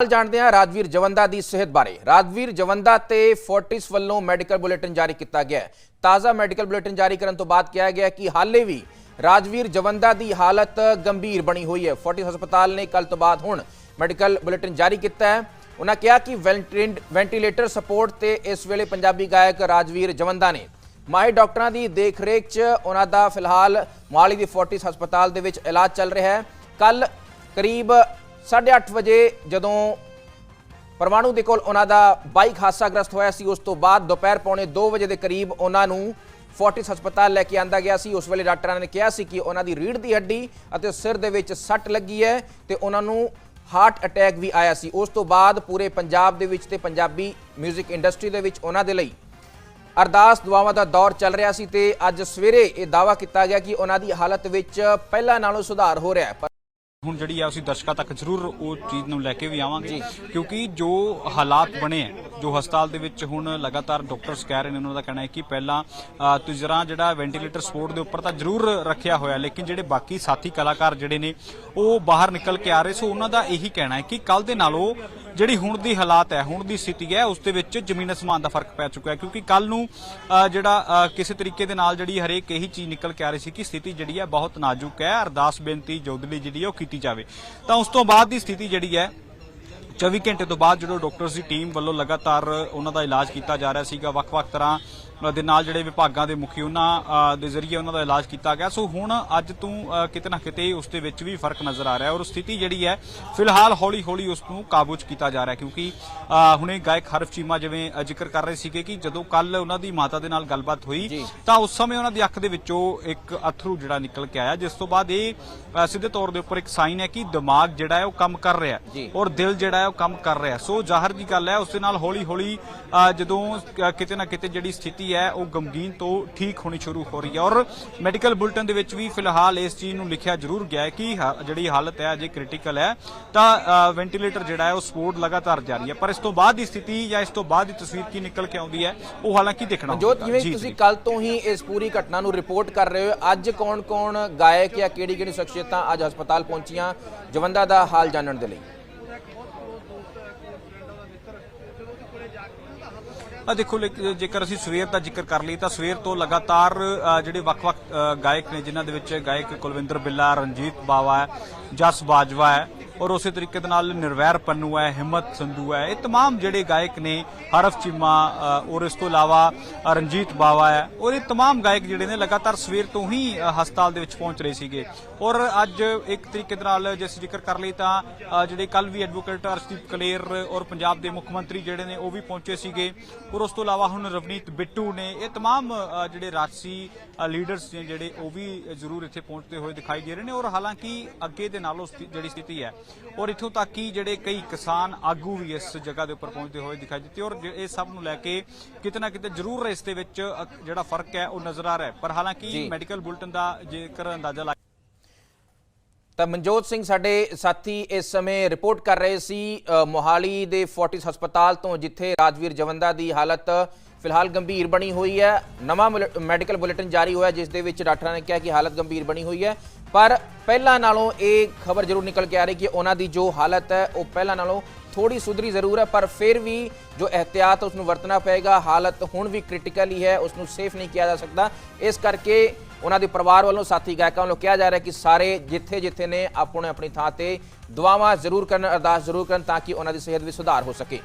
ਹਾਲ ਜਾਣਦੇ ਹਾਂ ਰਾਜਵੀਰ ਜਵੰਦਾ ਦੀ ਸਿਹਤ ਬਾਰੇ। ਰਾਜਵੀਰ ਜਵੰਦਾ ਤੇ ਫੋਰਟਿਸ ਵੱਲੋਂ ਮੈਡੀਕਲ ਬੁਲੇਟਿਨ ਜਾਰੀ ਕੀਤਾ ਗਿਆ ਹੈ। ਤਾਜ਼ਾ ਮੈਡੀਕਲ ਬੁਲੇਟਿਨ ਜਾਰੀ ਕਰਨ ਤੋਂ ਬਾਅਦ ਕਿਹਾ ਗਿਆ ਕਿ ਹਾਲੇ ਵੀ ਰਾਜਵੀਰ ਜਵੰਦਾ ਦੀ ਹਾਲਤ ਗੰਭੀਰ ਬਣੀ ਹੋਈ ਹੈ। ਫੋਰਟਿਸ ਹਸਪਤਾਲ ਨੇ ਕੱਲ ਤੋਂ ਬਾਅਦ ਹੁਣ ਮੈਡੀਕਲ ਬੁਲੇਟਿਨ ਜਾਰੀ ਕੀਤਾ ਹੈ। ਉਹਨਾਂ ਕਿਹਾ ਕਿ ਵੈਂਟਿਲੇਟਰ ਵੈਂਟੀਲੇਟਰ ਸਪੋਰਟ ਤੇ ਇਸ ਵੇਲੇ ਪੰਜਾਬੀ ਗਾਇਕ ਰਾਜਵੀਰ ਜਵੰਦਾ ਨੇ। ਮਾਹਿਰ ਡਾਕਟਰਾਂ ਦੀ ਦੇਖਰੇਖ 'ਚ ਉਹਨਾਂ ਦਾ ਫਿਲਹਾਲ ਮੋਹਾਲੀ ਦੇ ਫੋਰਟਿਸ ਹਸਪਤਾਲ ਦੇ ਵਿੱਚ ਇਲਾਜ ਚੱਲ ਰਿਹਾ ਹੈ। ਕੱਲ ਕਰੀਬ 8:30 ਵਜੇ ਜਦੋਂ ਪਰਮਾਣੂ ਦੇ ਕੋਲ ਉਹਨਾਂ ਦਾ ਬਾਈਕ ਹਾਦਸਾਗ੍ਰਸਤ ਹੋਇਆ ਸੀ, ਉਸ ਤੋਂ ਬਾਅਦ ਦੁਪਹਿਰ ਪੌਣੇ 2 ਵਜੇ ਦੇ ਕਰੀਬ ਉਹਨਾਂ ਨੂੰ ਫੋਰਟਿਸ ਹਸਪਤਾਲ ਲੈ ਕੇ ਆਂਦਾ ਗਿਆ ਸੀ। ਉਸ ਵੇਲੇ ਡਾਕਟਰਾਂ ਨੇ ਕਿਹਾ ਸੀ ਕਿ ਉਹਨਾਂ ਦੀ ਰੀੜ੍ਹ ਦੀ ਹੱਡੀ ਅਤੇ ਸਿਰ ਦੇ ਵਿੱਚ ਸੱਟ ਲੱਗੀ ਹੈ ਤੇ ਉਹਨਾਂ ਨੂੰ ਹਾਰਟ ਅਟੈਕ ਵੀ ਆਇਆ ਸੀ। ਉਸ ਤੋਂ ਬਾਅਦ ਪੂਰੇ ਪੰਜਾਬ ਦੇ ਵਿੱਚ ਤੇ ਪੰਜਾਬੀ 뮤직 ਇੰਡਸਟਰੀ ਦੇ ਵਿੱਚ ਉਹਨਾਂ ਦੇ ਲਈ ਅਰਦਾਸ ਦੁਆਵਾਂ ਦਾ ਦੌਰ ਚੱਲ ਰਿਹਾ ਸੀ ਤੇ ਅੱਜ ਸਵੇਰੇ ਇਹ ਦਾਵਾ ਕੀਤਾ ਗਿਆ ਕਿ ਉਹਨਾਂ ਦੀ ਹਾਲਤ ਵਿੱਚ ਪਹਿਲਾਂ ਨਾਲੋਂ ਸੁਧਾਰ ਹੋ ਰਿਹਾ ਹੈ, ਪਰ ਹੁਣ ਜਿਹੜੀ ਆ, ਅਸੀਂ ਦਰਸ਼ਕਾਂ ਤੱਕ ਜ਼ਰੂਰ ਉਹ ਚੀਜ਼ ਨੂੰ ਲੈ ਕੇ ਵੀ ਆਵਾਂਗੇ, ਕਿਉਂਕਿ ਜੋ ਹਾਲਾਤ ਬਣੇ ਆ ਜੋ ਹਸਪਤਾਲ ਦੇ ਵਿੱਚ ਹੁਣ ਲਗਾਤਾਰ ਡਾਕਟਰਸ ਕਹਿ ਰਹੇ ਨੇ ਉਹਨਾਂ ਦਾ ਕਹਿਣਾ ਹੈ ਕਿ ਪਹਿਲਾਂ ਅ, ਤੁਜਰਾ ਜਿਹੜਾ ਵੈਂਟੀਲੇਟਰ ਸਪੋਰਟ ਦੇ ਉੱਪਰ ਤਾਂ ਜ਼ਰੂਰ ਰੱਖਿਆ ਹੋਇਆ ਲੇਕਿਨ ਜਿਹੜੇ ਬਾਕੀ ਸਾਥੀ ਕਲਾਕਾਰ ਜਿਹੜੇ ਨੇ ਉਹ ਬਾਹਰ ਨਿਕਲ ਕੇ ਆ ਰਹੇ ਸੋ ਉਹਨਾਂ ਦਾ ਇਹੀ ਕਹਿਣਾ ਹੈ ਕਿ ਕੱਲ ਦੇ ਨਾਲੋਂ ਜਿਹੜੀ ਹੁਣ ਦੀ ਹਾਲਾਤ ਹੈ ਹੁਣ ਦੀ ਸਥਿਤੀ ਹੈ ਉਸ ਦੇ ਵਿੱਚ ਜ਼ਮੀਨ ਅਸਮਾਨ ਦਾ ਫ਼ਰਕ ਪੈ ਚੁੱਕਾ ਹੈ ਕਿਉਂਕਿ ਕੱਲ ਨੂੰ ਜਿਹੜਾ ਕਿਸੇ ਤਰੀਕੇ ਦੇ ਨਾਲ ਜਿਹੜੀ ਹਰੇਕ ਇਹੀ ਚੀਜ਼ ਨਿਕਲ ਕੇ ਆ ਰਹੀ ਸੀ ਕਿ ਸਥਿਤੀ ਜਿਹੜੀ ਹੈ ਬਹੁਤ ਨਾਜ਼ੁਕ ਹੈ ਅਰਦਾਸ ਬੇਨਤੀ ਜੋਦਲੀ ਜਿਹੜੀ ਹੈ ਉਹ ਕੀਤੀ ਜਾਵੇ। ਤਾਂ ਉਸ ਤੋਂ ਬਾਅਦ ਦੀ ਸਥਿਤੀ ਜਿਹੜੀ ਹੈ 24 ਘੰਟੇ ਤੋਂ ਬਾਅਦ ਜਦੋਂ ਡਾਕਟਰਸ ਦੀ ਟੀਮ ਵੱਲੋਂ ਲਗਾਤਾਰ ਉਹਨਾਂ ਦਾ ਇਲਾਜ ਕੀਤਾ ਜਾ ਰਿਹਾ ਸੀਗਾ, ਵੱਖ-ਵੱਖ ਤਰ੍ਹਾਂ ਦੇ ਨਾਲ ਜਿਹੜੇ ਵਿਭਾਗਾਂ ਦੇ ਮੁਖੀ ਉਹਨਾਂ ਦੇ ਜ਼ਰੀਏ ਉਹਨਾਂ ਦਾ ਇਲਾਜ ਕੀਤਾ ਗਿਆ। ਸੋ ਹੁਣ ਅੱਜ ਤੋਂ ਕਿਤੇ ਨਾ ਕਿਤੇ ਉਸ ਦੇ ਵਿੱਚ ਵੀ ਫ਼ਰਕ ਨਜ਼ਰ ਆ ਰਿਹਾ ਔਰ ਸਥਿਤੀ ਜਿਹੜੀ ਹੈ ਫਿਲਹਾਲ ਹੌਲੀ-ਹੌਲੀ ਉਸ ਨੂੰ ਕਾਬੂ 'ਚ ਕੀਤਾ ਜਾ ਰਿਹਾ ਕਿਉਂਕਿ ਹੁਣੇ ਗਾਇਕ ਹਰਫ ਚੀਮਾ ਜਿਵੇਂ ਜ਼ਿਕਰ ਕਰ ਰਹੇ ਸੀਗੇ ਕਿ ਜਦੋਂ ਕੱਲ ਉਹਨਾਂ ਦੀ ਮਾਤਾ ਦੇ ਨਾਲ ਗੱਲਬਾਤ ਹੋਈ। ਤਾਂ ਉਸ ਸਮੇਂ ਉਹਨਾਂ ਦੀ ਅੱਖ ਦੇ ਵਿੱਚੋਂ ਇੱਕ ਅਥਰੂ ਜਿਹੜਾ ਨਿਕਲ ਕੇ ਆਇਆ ਜਿਸ ਤੋਂ ਬਾਅਦ ਇਹ ਸਿੱਧੇ ਤੌਰ ਦੇ ਉੱਪਰ ਇੱਕ ਸਾਈਨ ਹੈ ਕਿ ਦਿਮਾਗ ਜਿਹੜਾ ਹੈ ਉਹ ਕੰਮ ਕਰ ਰਿਹਾ ਔਰ ਦਿਲ ਜਿਹੜਾ ਹੈ ਉਹ ਕੰਮ ਕਰ ਰਿਹਾ ਸੋ ਜ਼ਾਹਰ ਦੀ ਗੱਲ ਹੈ ਉਸ ਦੇ ਨਾਲ ਹੌਲੀ ਹੌਲੀ ਜਦੋਂ ਕਿਤੇ ਨਾ ਕਿਤੇ ਜਿਹੜੀ ਸਥਿਤੀ ਹੈ ਉਹ ਗਮਗੀਨ ਤੋਂ ਠੀਕ ਹੋਣੀ ਸ਼ੁਰੂ ਹੋ ਰਹੀ ਹੈ। ਔਰ ਮੈਡੀਕਲ ਬੁਲੇਟਿਨ ਦੇ ਵਿੱਚ ਵੀ ਫਿਲਹਾਲ ਇਸ ਚੀਜ਼ ਨੂੰ ਲਿਖਿਆ ਜ਼ਰੂਰ ਗਿਆ ਹੈ ਕਿ ਜਿਹੜੀ ਹਾਲਤ ਹੈ ਅਜੇ ਕ੍ਰਿਟੀਕਲ ਹੈ। ਤਾਂ ਵੈਂਟੀਲੇਟਰ ਜਿਹੜਾ ਹੈ ਉਹ ਸਪੋਰਟ ਲਗਾਤਾਰ ਜਾਰੀ ਹੈ। ਪਰ ਇਸ ਤੋਂ ਬਾਅਦ ਦੀ ਸਥਿਤੀ ਜਾਂ ਇਸ ਤੋਂ ਬਾਅਦ ਦੀ ਤਸਵੀਰ ਕੀ ਨਿਕਲ ਕੇ ਆਉਂਦੀ ਹੈ ਉਹ ਹਾਲਾਂਕਿ ਦੇਖਣਾ ਹੋਵੇਗਾ। ਜਿਵੇਂ ਜੀ, ਤੁਸੀਂ ਜੀ। ਕੱਲ ਤੋਂ ਹੀ ਇਸ ਪੂਰੀ ਘਟਨਾ ਨੂੰ ਰਿਪੋਰਟ ਕਰ ਰਹੇ ਹੋ ਅੱਜ ਕੌਣ-ਕੌਣ ਗਾਇਕ ਜਾਂ ਕਿਹੜੀ-ਕਿਹੜੀ ਸ਼ਖਸੀਅਤਾਂ ਅੱਜ ਹਸਪਤਾਲ ਪਹੁੰਚੀਆਂ? ਜਵੰਦਾ ਦਾ ਹਾਲ ਜਾਣਨ ਦੇ ਲਈ। ਆ ਦੇਖੋ ਜੇਕਰ ਅਸੀਂ ਸਵੇਰ ਦਾ ਜ਼ਿਕਰ ਕਰ ਲਈ ਤਾਂ ਸਵੇਰ ਤੋਂ ਲਗਾਤਾਰ ਜਿਹੜੇ ਵੱਖ-ਵੱਖ ਗਾਇਕ ਨੇ, ਜਿਨ੍ਹਾਂ ਦੇ ਵਿੱਚ ਗਾਇਕ ਕੁਲਵਿੰਦਰ ਬਿੱਲਾ, ਰਣਜੀਤ ਬਾਵਾ ਹੈ, ਜਸ ਬਾਜਵਾ ਹੈ ਔਰ ਉਸੇ ਤਰੀਕੇ ਦੇ ਨਾਲ ਨਿਰਵੈਰ ਪੰਨੂ ਹੈ ਹਿੰਮਤ ਸੰਧੂ ਹੈ ਇਹ तमाम ਜਿਹੜੇ ਗਾਇਕ ਨੇ ਹਰਫ ਚੀਮਾ ਅ, ਔਰ ਇਸ ਤੋਂ ਇਲਾਵਾ ਅ, ਰਣਜੀਤ ਬਾਵਾ ਹੈ ਔਰ ਇਹ तमाम ਗਾਇਕ ਜਿਹੜੇ ਨੇ ਲਗਾਤਾਰ ਸਵੇਰ ਤੋਂ ਹੀ ਅ, ਹਸਪਤਾਲ ਦੇ ਵਿੱਚ ਪਹੁੰਚ ਰਹੇ ਸੀਗੇ ਔਰ ਅੱਜ ਇੱਕ ਤਰੀਕੇ ਦੇ ਨਾਲ ਜੇ ਅਸੀਂ ਜ਼ਿਕਰ ਕਰ ਲਈ ਤਾਂ ਅ, ਜਿਹੜੇ ਕੱਲ ਵੀ ਐਡਵੋਕੇਟ ਅਰਸ਼ਦੀਪ ਕਲੇਰ ਔਰ ਪੰਜਾਬ ਦੇ ਮੁੱਖ ਮੰਤਰੀ ਜਿਹੜੇ ਨੇ ਉਹ ਵੀ ਪਹੁੰਚੇ ਸੀਗੇ ਔਰ ਉਸ ਤੋਂ ਇਲਾਵਾ ਹੁਣ ਰਵਨੀਤ ਬਿੱਟੂ ਨੇ ਇਹ तमाम ਅ, ਜਿਹੜੇ ਰਾਜਸੀ ਲੀਡਰਸ ਨੇ ਜਿਹੜੇ ਉਹ ਵੀ ਜ਼ਰੂਰ ਇੱਥੇ ਪਹੁੰਚਦੇ ਹੋਏ ਦਿਖਾਈ ਦੇ ਰਹੇ ਨੇ ਔਰ ਹਾਲਾਂਕਿ ਅੱਗੇ ਦੇ ਨਾਲੋਂ ਸਥਿ- ਜਿਹੜੀ ਸਥਿਤੀ ਹੈ ਔਰ ਇੱਥੋਂ ਤੱਕ ਕਿ ਜਿਹੜੇ ਕਈ ਕਿਸਾਨ ਆਗੂ ਵੀ ਇਸ ਜਗ੍ਹਾ ਦੇ ਉੱਪਰ ਪਹੁੰਚਦੇ ਹੋਏ ਦਿਖਾਈ ਦਿੱਤੇ ਔਰ ਇਹ ਸਭ ਨੂੰ ਲੈ ਕੇ ਕਿਤੇ ਨਾ ਕਿਤੇ ਜ਼ਰੂਰ ਇਸ ਦੇ ਵਿੱਚ ਜਿਹੜਾ ਫ਼ਰਕ ਹੈ ਉਹ ਨਜ਼ਰ ਆ ਰਿਹਾ ਪਰ ਹਾਲਾਂਕਿ। ਮੈਡੀਕਲ ਬੁਲੇਟਿਨ ਦਾ ਜੇਕਰ ਅੰਦਾਜ਼ਾ ਲਾ ਤਾਂ ਮਨਜੋਤ ਸਿੰਘ ਸਾਡੇ ਸਾਥੀ ਇਸ ਸਮੇਂ ਰਿਪੋਰਟ ਕਰ ਰਹੇ ਸੀ ਮੋਹਾਲੀ ਦੇ ਫੋਰਟਿਸ ਹਸਪਤਾਲ ਤੋਂ ਜਿੱਥੇ ਰਾਜਵੀਰ ਜਵੰਦਾ ਦੀ ਹਾਲਤ ਫਿਲਹਾਲ ਗੰਭੀਰ ਬਣੀ ਹੋਈ ਹੈ। ਨਵਾਂ ਮੈਡੀਕਲ ਬੁਲੇਟਿਨ ਜਾਰੀ ਹੋਇਆ ਜਿਸ ਦੇ ਵਿੱਚ ਡਾਕਟਰਾਂ ਨੇ ਕਿਹਾ ਕਿ ਹਾਲਤ ਗੰਭੀਰ ਬਣੀ ਹੋਈ ਹੈ। ਪਰ ਪਹਿਲਾਂ ਨਾਲੋਂ ਇਹ ਖਬਰ ਜ਼ਰੂਰ ਨਿਕਲ ਕੇ ਆ ਰਹੀ ਕਿ ਉਹਨਾਂ ਦੀ ਜੋ ਹਾਲਤ ਹੈ, ਉਹ ਪਹਿਲਾਂ ਨਾਲੋਂ ਥੋੜੀ ਸੁਧਰੀ ਜ਼ਰੂਰ ਹੈ, ਪਰ ਫਿਰ ਵੀ ਜੋ ਇਹਤਿਆਤ ਉਸ ਨੂੰ ਵਰਤਣਾ ਪਏਗਾ, ਹਾਲਤ ਹੁਣ ਵੀ ਕ੍ਰਿਟੀਕਲ ਹੀ ਹੈ ਉਸ ਨੂੰ ਸੇਫ ਨਹੀਂ ਕਿਹਾ ਜਾ ਸਕਦਾ। ਇਸ ਕਰਕੇ ਉਹਨਾਂ ਦੇ ਪਰਿਵਾਰ ਵੱਲੋਂ, ਸਾਥੀ ਗਾਇਕਾਂ ਵੱਲੋਂ ਕਿਹਾ ਜਾ ਰਿਹਾ ਕਿ ਸਾਰੇ ਜਿੱਥੇ ਜਿੱਥੇ ਨੇ ਆਪਣੇ ਆਪਣੀ ਥਾਂ ਤੇ ਦੁਆਵਾਂ ਜ਼ਰੂਰ ਕਰਨ, ਅਰਦਾਸ ਜ਼ਰੂਰ ਕਰਨ ਤਾਂ ਕਿ ਉਹਨਾਂ ਦੀ ਸਿਹਤ ਵਿੱਚ ਸੁਧਾਰ ਹੋ ਸਕੇ।